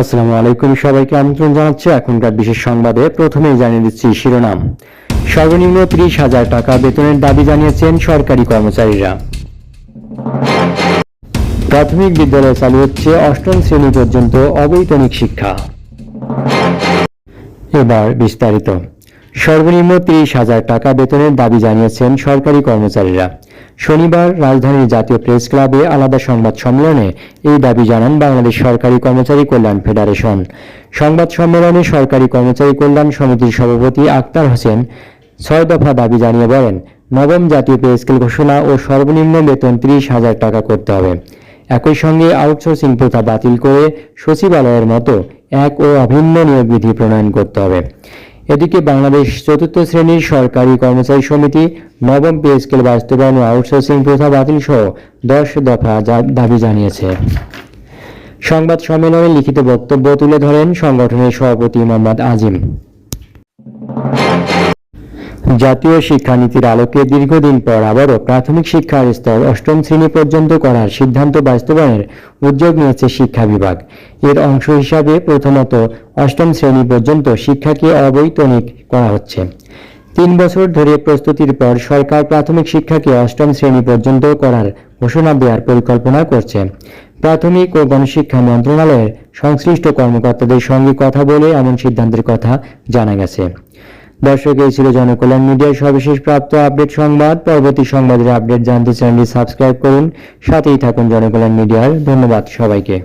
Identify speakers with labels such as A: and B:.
A: আসসালামু আলাইকুম। সবাইকে আমন্ত্রণ জানাচ্ছি এখনকার বিশেষ সংবাদে। প্রথমেই জানিয়ে দিচ্ছি শিরোনাম। সর্বনিম্ন ত্রিশ হাজার টাকা বেতনের দাবি জানিয়েছেন সরকারি কর্মচারীরা। প্রাথমিক বিদ্যালয়ে চালু হচ্ছে অষ্টম শ্রেণি পর্যন্ত অবৈতনিক শিক্ষা। এবার বিস্তারিত। সর্বনিম্ন তিরিশ হাজার টাকা বেতনের দাবি জানিয়েছেন সরকারি কর্মচারীরা। শনিবার রাজধানীর জাতীয় প্রেস ক্লাবে আলাদা সংবাদ সম্মেলনে এই দাবি জানান বাংলাদেশ সরকারি কর্মচারী কল্যাণ ফেডারেশন। সংবাদ সম্মেলনে সরকারি কর্মচারী কল্যাণ সমিতির সভাপতি আক্তার হোসেন ছয় দফা দাবি জানিয়ে বলেন, নবম জাতীয় পে স্কেল ঘোষণা ও সর্বনিম্ন বেতন ত্রিশ হাজার টাকা করতে হবে। একই সঙ্গে আউটসোর্সিং প্রথা বাতিল করে সচিবালয়ের মতো এক ও অভিন্ন নিয়োগ বিধি প্রণয়ন করতে হবে। এদিকে বাংলাদেশ চতুর্থ শ্রেণির সরকারি কর্মচারী সমিতি নবম পে স্কেল বাস্তবায়ন ও আউটসোর্সিং প্রথা বাতিল সহ দশ দফা দাবি জানিয়েছে। সংবাদ সম্মেলনে লিখিত বক্তব্য তুলে ধরেন সংগঠনের সভাপতি মোহাম্মদ আজিম। জাতীয় শিক্ষানীতির আলোকে দীর্ঘদিন পর আবারও প্রাথমিক শিক্ষার স্তর অষ্টম শ্রেণি পর্যন্ত করার সিদ্ধান্ত বাস্তবায়নের উদ্যোগ নিয়েছে শিক্ষা বিভাগ। এর অংশ হিসাবে প্রথমত অষ্টম শ্রেণি পর্যন্ত শিক্ষাকে অবৈতনিক করা হচ্ছে। তিন বছর ধরে প্রস্তুতির পর সরকার প্রাথমিক শিক্ষাকে অষ্টম শ্রেণি পর্যন্ত করার ঘোষণা দেওয়ার পরিকল্পনা করছে। প্রাথমিক ও গণশিক্ষা মন্ত্রণালয়ের সংশ্লিষ্ট কর্মকর্তাদের সঙ্গে কথা বলে এমন সিদ্ধান্তের কথা জানা গেছে। দর্শক, এই ছিল জনকল্যাণ মিডিয়ার সর্বশেষ প্রাপ্ত আপডেট সংবাদ। পরবর্তী সংবাদের আপডেট জানতে চ্যানেলটি সাবস্ক্রাইব করুন। সাথেই থাকুন জনকল্যাণ মিডিয়ার। ধন্যবাদ সবাইকে।